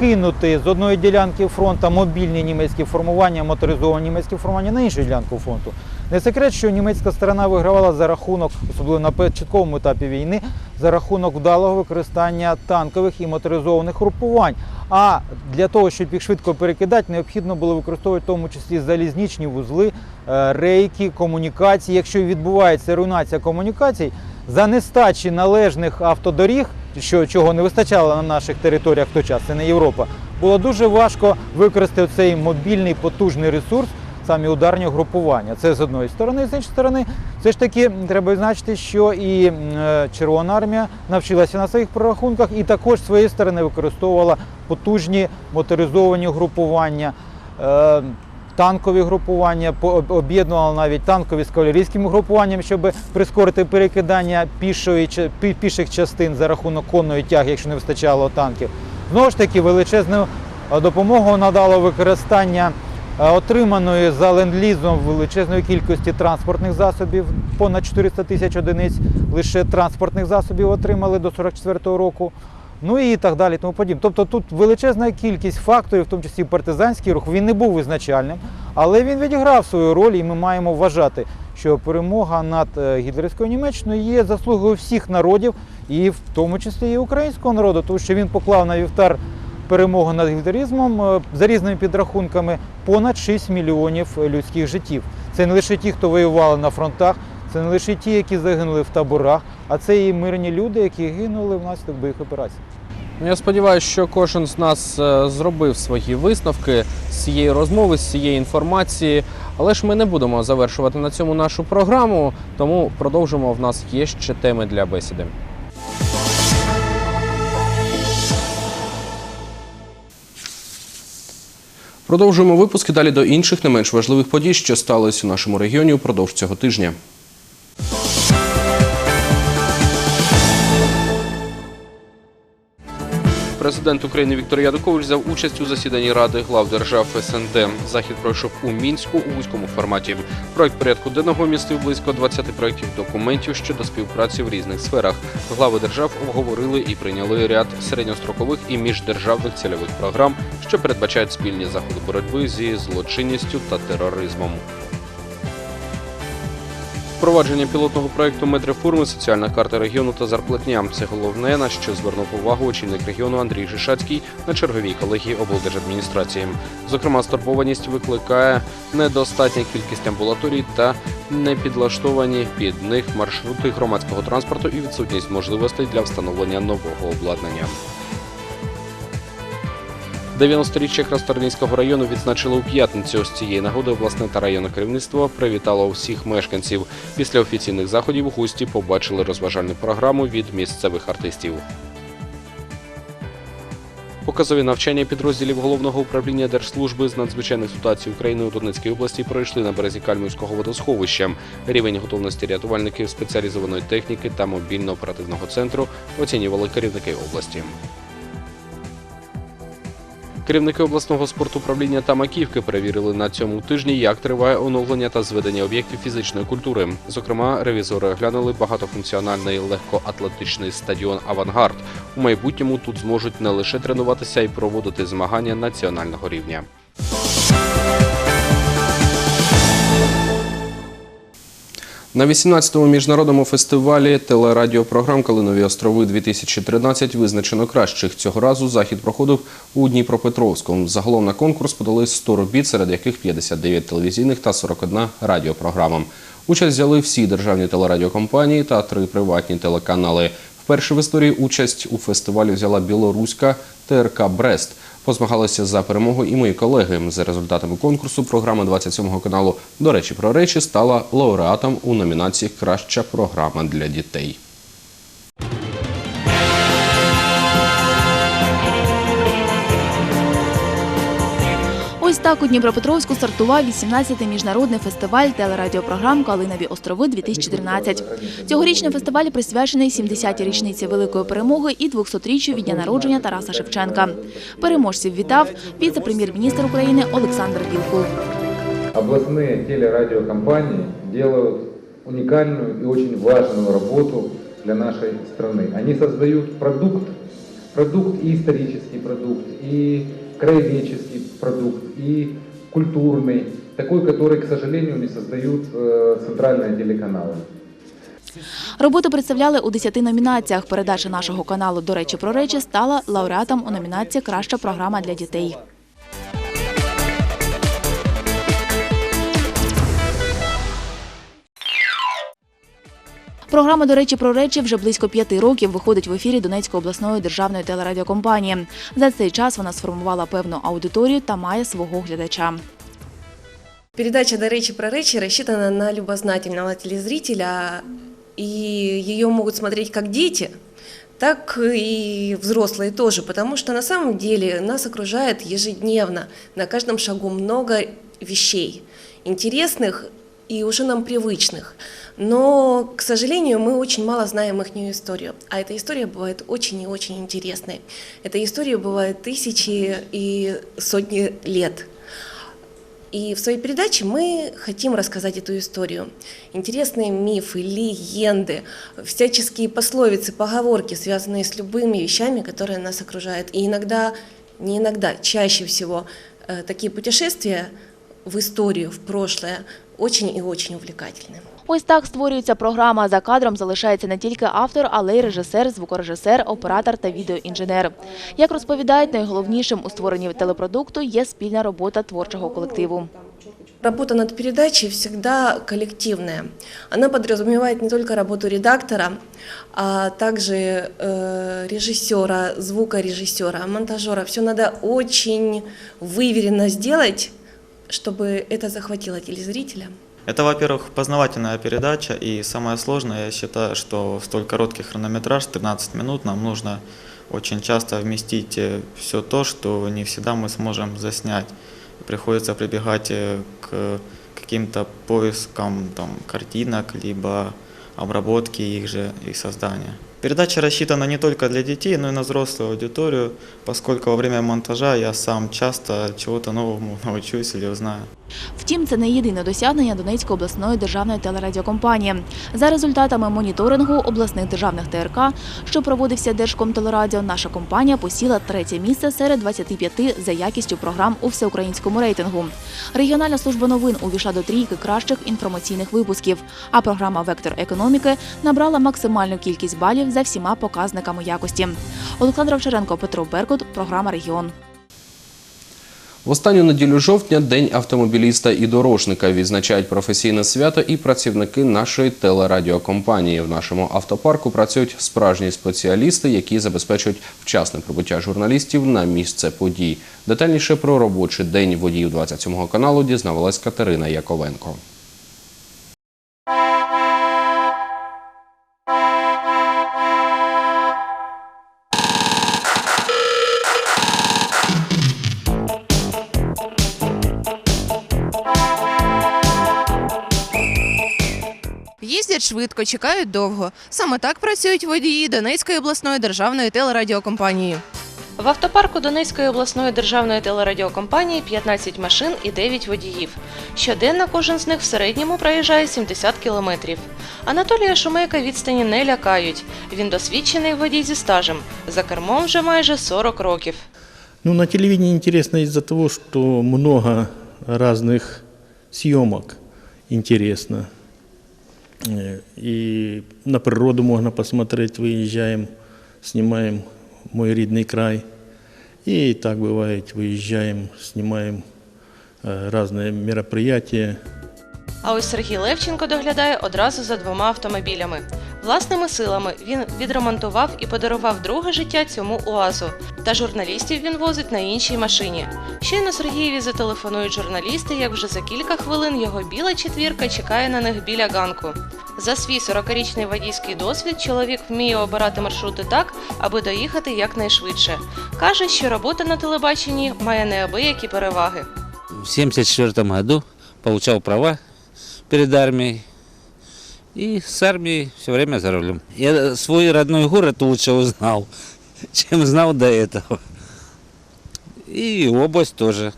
кинути з одної ділянки фронту мобільні німецькі формування, моторизовані німецькі формування на іншу ділянку фронту. Не секрет, що німецька сторона вигравала за рахунок, особливо на початковому етапі війни, за рахунок вдалого використання танкових і моторизованих групувань. А для того, щоб їх швидко перекидати, необхідно було використовувати в тому числі залізничні вузли, е, рейки, комунікації. Якщо відбувається руйнація комунікацій, за нестачі належних автодоріг, що чого не вистачало на наших територіях в той час, це не Європа, було дуже важко використати цей мобільний потужний ресурс, самі ударні групування. Це з одної сторони, з іншої сторони, все ж таки треба відзначити, що і е, Червона армія навчилася на своїх прорахунках і також своєї сторони використовувала потужні моторизовані групування. Танкові групування об'єднували навіть танкові з кавалерійським групуванням, щоб прискорити перекидання пішої піших частин за рахунок конної тяги, якщо не вистачало танків. Знову ж таки, величезну допомогу надало використання отриманої за ленд-лізом величезної кількості транспортних засобів, понад 400 тисяч одиниць лише транспортних засобів отримали до 44-го року. Ну і так далі, тому подібне. Тобто тут величезна кількість факторів, в тому числі партизанський рух, він не був визначальним, але він відіграв свою роль, і ми маємо вважати, що перемога над е, гітлерівською Німеччиною є заслугою всіх народів, і в тому числі і українського народу, тому що він поклав на вівтар перемогу над гітлеризмом е, за різними підрахунками понад 6 мільйонів людських життів. Це не лише ті, хто воювали на фронтах, це не лише ті, які загинули в таборах, а це і мирні люди, які гинули внаслідок бойових операцій. Ну, я сподіваюся, що кожен з нас е, зробив свої висновки з цієї розмови, з цієї інформації. Але ж ми не будемо завершувати на цьому нашу програму, тому продовжимо. В нас є ще теми для бесіди. Продовжуємо випуск і далі до інших не менш важливих подій, що сталися у нашому регіоні упродовж цього тижня. Президент України Віктор Янукович взяв участь у засіданні Ради глав держав СНД. Захід пройшов у мінську у вузькому форматі. Проект порядку денного містив близько 20 проєктів документів щодо співпраці в різних сферах. Глави держав обговорили і прийняли ряд середньострокових і міждержавних цільових програм, що передбачають спільні заходи боротьби зі злочинністю та тероризмом. Впровадження пілотного проекту медреформи, соціальна карта регіону та зарплатня це головне на що звернув увагу очільник регіону Андрій Жишацький на черговій колегії облдержадміністрації. Зокрема, стурбованість викликає недостатня кількість амбулаторій та непідлаштовані під них маршрути громадського транспорту і відсутність можливостей для встановлення нового обладнання. 90-річчя Красторнійського району відзначили у п'ятницю. З цієї нагоди обласне та районне керівництво привітало всіх мешканців. Після офіційних заходів гості побачили розважальну програму від місцевих артистів. Показові навчання підрозділів головного управління Держслужби з надзвичайних ситуацій України у Донецькій області пройшли на березі Кальмівського водосховища. Рівень готовності рятувальників спеціалізованої техніки та мобільно-оперативного центру оцінювали керівники області. Керівники обласного спортуправління та Маківки перевірили на цьому тижні, як триває оновлення та зведення об'єктів фізичної культури. Зокрема, ревізори оглянули багатофункціональний легкоатлетичний стадіон Авангард. У майбутньому тут зможуть не лише тренуватися і проводити змагання національного рівня. На 18-му міжнародному фестивалі телерадіопрограм Калинові острови 2013 визначено кращих. Цього разу захід проходив у Дніпропетровську. Загалом на конкурс подали 100 робіт, серед яких 59 телевізійних та 41 радіопрограма. Участь взяли всі державні телерадіокомпанії та три приватні телеканали. Вперше в історії участь у фестивалі взяла білоруська ТРК Брест. Позмагалися за перемогу і мої колеги. За результатами конкурсу програма 27 каналу До речі про речі стала лауреатом у номінації Краща програма для дітей. Так у Дніпропетровську стартував 18-й міжнародний фестиваль телерадіопрограм Калинові острови 2013 Цьогорічний фестиваль присвячений 70-й річниці великої перемоги і 200-річчю від дня народження Тараса Шевченка. Переможців вітав віце-прем'єр-міністр України Олександр Вілкул. областные телерадиокомпании делают уникальную и очень важную работу для нашей страны. Они создают продукт, продукт и исторический продукт, и краеведческий продукт, и культурный, такой, который, к сожалению, не создают э, центральные телеканалы. Роботи представляли у 10 номінаціях. Передача нашого каналу «До речі про речі» стала лауреатом у номінації Краща програма для дітей. Програма «До речі про речі» вже близько п'яти років виходить в ефірі Донецької обласної державної телерадіокомпанії. За цей час вона сформувала певну аудиторію та має свого глядача. Передача «До речи про речи» рассчитана на любознательного телезрителя, и ее могут смотреть как дети, так и взрослые тоже, потому что на самом деле нас окружает ежедневно, на каждом шагу много вещей, интересных и уже нам привычных. Но, к сожалению, мы очень мало знаем их историю. А эта история бывает очень и очень интересной. Эта история бывает тысячи и сотни лет. И в своей передаче мы хотим рассказать эту историю. Интересные мифы, легенды, всяческие пословицы, поговорки, связанные с любыми вещами, которые нас окружают. И иногда, не иногда, чаще всего э, такие путешествия в историю, в прошлое очень и очень увлекательны. Ось так створюється програма. За кадром залишається не тільки автор, але й режисер, звукорежисер, оператор та відеоінженер. Як розповідають, найголовнішим у створенні телепродукту є спільна робота творчого колективу. Работа над передачей всегда коллективная. Она подразумевает не только работу редактора, а также э, режиссера, звукорежиссера, монтажера. Все надо очень выверенно сделать, чтобы это захватило телезрителя. Это, во-первых, познавательная передача, и самое сложное, я считаю, что в столь короткий хронометраж, 13 минут, нам нужно очень часто вместить все то, что не всегда мы сможем заснять. Приходится прибегать э, к каким-то поискам там, картинок, либо обработки их же, их создания. Передача рассчитана не только для детей, но и на взрослую аудиторию, поскольку во время монтажа я сам часто чего-то новому научусь или узнаю. Втім, це не єдине досягнення Донецької обласної державної телерадіокомпанії. За результатами моніторингу обласних державних ТРК, що проводився Держкомтелерадіо, наша компанія посіла третє місце серед 25 за якістю програм у всеукраїнському рейтингу. Регіональна служба новин увійшла до трійки кращих інформаційних випусків, а програма Вектор економіки набрала максимальну кількість балів за всіма показниками якості. Олександр Овчаренко, Петро Беркут, програма Регіон. В останню неділю жовтня День автомобіліста і дорожника відзначають професійне свято і працівники нашої телерадіокомпанії. В нашому автопарку працюють справжні спеціалісти, які забезпечують вчасне прибуття журналістів на місце подій. Детальніше про робочий день водіїв 27 каналу дізнавалась Катерина Яковенко. Їздять швидко, чекають довго. Саме так працюють водії Донецької обласної державної телерадіокомпанії. В автопарку Донецької обласної державної телерадіокомпанії 15 машин і 9 водіїв. Щоденно кожен з них в середньому проїжджає 70 кілометрів. Анатолія Шумейка відстані не лякають. Він досвідчений водій зі стажем. За кермом вже майже 40 років. Ну, на телевидении интересно из-за того, что много разных съемок интересно. Э, И на природу можно посмотреть, выезжаем, снимаем мой рідний край. И так бывает, выезжаем, снимаем э, разные мероприятия. А ось Сергій Левченко доглядає одразу за двома автомобілями. Власними силами він відремонтував і подарував друге життя цьому УАЗу. Та журналістів він возить на іншій машині. Щойно Сергієві зателефонують журналісти, як вже за кілька хвилин його біла четвірка чекає на них біля ганку. За свій 40-річний водійський досвід чоловік вміє обирати маршрути так, аби доїхати якнайшвидше. Каже, що робота на телебаченні має неабиякі переваги. В 1974 году получал права перед армией И с армией все время за рулем. Я свой родной город лучше узнал, чем знал до этого. И область тоже.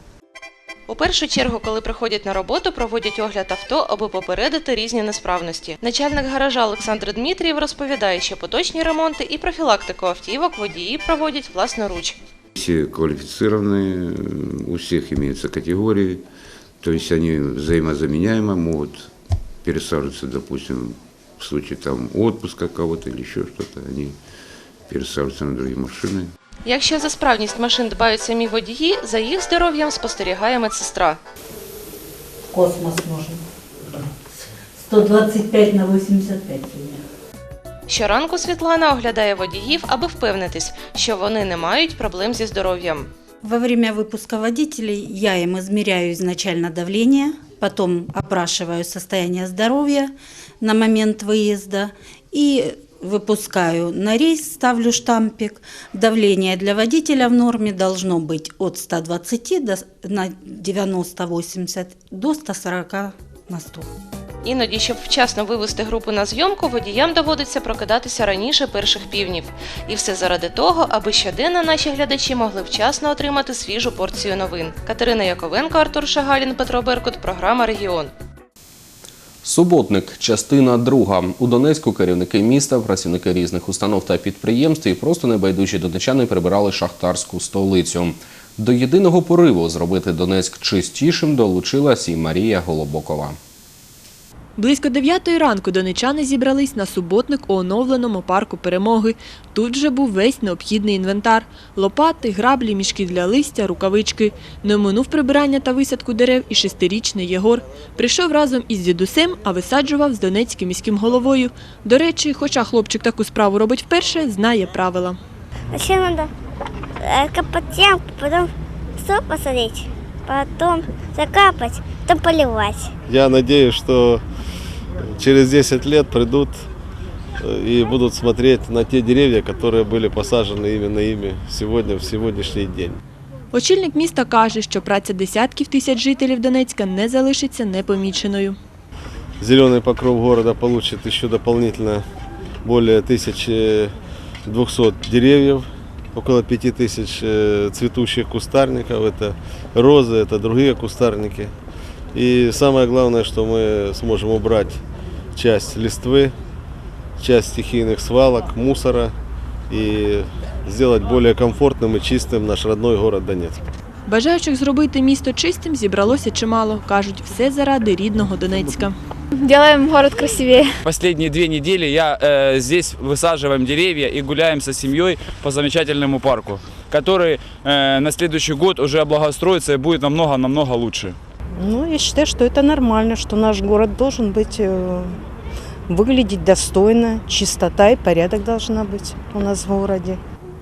У першу чергу, коли приходять на роботу, проводять огляд авто, аби попередити різні несправності. Начальник гаража Олександр Дмитрієв розповідає, що поточні ремонти і профілактику автівок водії проводять власноруч. Все квалифицированные, у всех имеются категории, то есть они взаимозаменяемы, могут пересаживаться, допустим, в случае там отпуска кого-то или еще что-то, они пересаживаются на другие машины. Якщо за справність машин дбають самі водії, за їх здоров'ям спостерігає медсестра. Космос нужен. 125 на 85 у меня. Щоранку Світлана оглядає водіїв, аби впевнитись, що вони не мають проблем зі здоров'ям. Во время выпуска водителей я им измеряю изначально давление, потом опрашиваю состояние здоровья на момент выезда и выпускаю на рейс, ставлю штампик. Давление для водителя в норме должно быть от 120 до, на 90-80 до 140 на 100. Іноді, щоб вчасно вивести групу на зйомку, водіям доводиться прокидатися раніше перших півнів. І все заради того, аби щоденно наші глядачі могли вчасно отримати свіжу порцію новин. Катерина Яковенко, Артур Шагалін, Петро Беркут, програма Регіон. Суботник, частина друга. У Донецьку керівники міста, працівники різних установ та підприємств і просто небайдужі донечани прибирали шахтарську столицю. До єдиного пориву зробити Донецьк чистішим долучилась і Марія Голобокова. Близько 9 ранку донечани зібрались на суботник у оновленому парку перемоги. Тут же був весь необхідний інвентар: лопати, граблі, мішки для листя, рукавички. Не оминув прибирання та висадку дерев і шестирічний Єгор. Прийшов разом із дідусем, а висаджував з донецьким міським головою. До речі, хоча хлопчик таку справу робить вперше, знає правила. Э, копать ямку, потом стоп посадить, потом закапать, потом поливать. Я надеюсь, что через 10 лет придут э, и будут смотреть на те деревья, которые были посажены именно ими сегодня, в сегодняшний день. Очільник міста каже, що праця десятків тисяч жителів Донецька не залишиться непоміченою. Зеленый покров города получит еще дополнительно более 1200 деревьев, около 5000 э, цветущих кустарников, это розы, это другие кустарники. И самое главное, что мы сможем убрать часть листвы, часть стихийных свалок, мусора и сделать более комфортным и чистым наш родной город Донецк. Бажаючих зробити місто чистим зібралося чимало. Кажуть, все заради рідного Донецька. Делаем город красивее. Последние две недели я э, здесь высаживаем деревья и гуляем со семьей по замечательному парку, который э, на следующий год уже облагоустроится и будет намного-намного лучше. Ну, я считаю, что это нормально, что наш город должен быть, э, выглядеть достойно, чистота и порядок должна быть у нас в городе.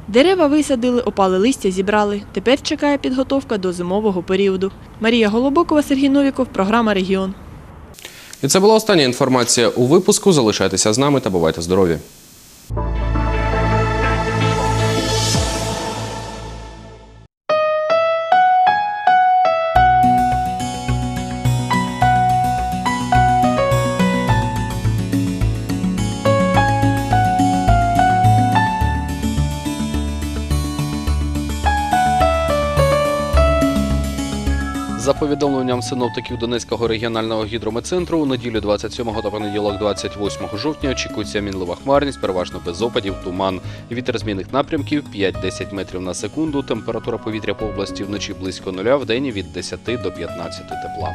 Дерева висадили, опали листя зібрали. Тепер чекає підготовка до зимового періоду. Марія Голобокова, Сергій Новіков, програма Регіон. І це була остання інформація у випуску. Залишайтеся з нами та бувайте здорові. Повідомленням синоптиків Донецького регіонального гідрометцентру, у неділю 27 та понеділок 28 жовтня очікується мінлива хмарність, переважно без опадів, туман. Вітер змінних напрямків 5-10 метрів на секунду. Температура повітря по області вночі близько нуля, в день від 10 до 15 тепла.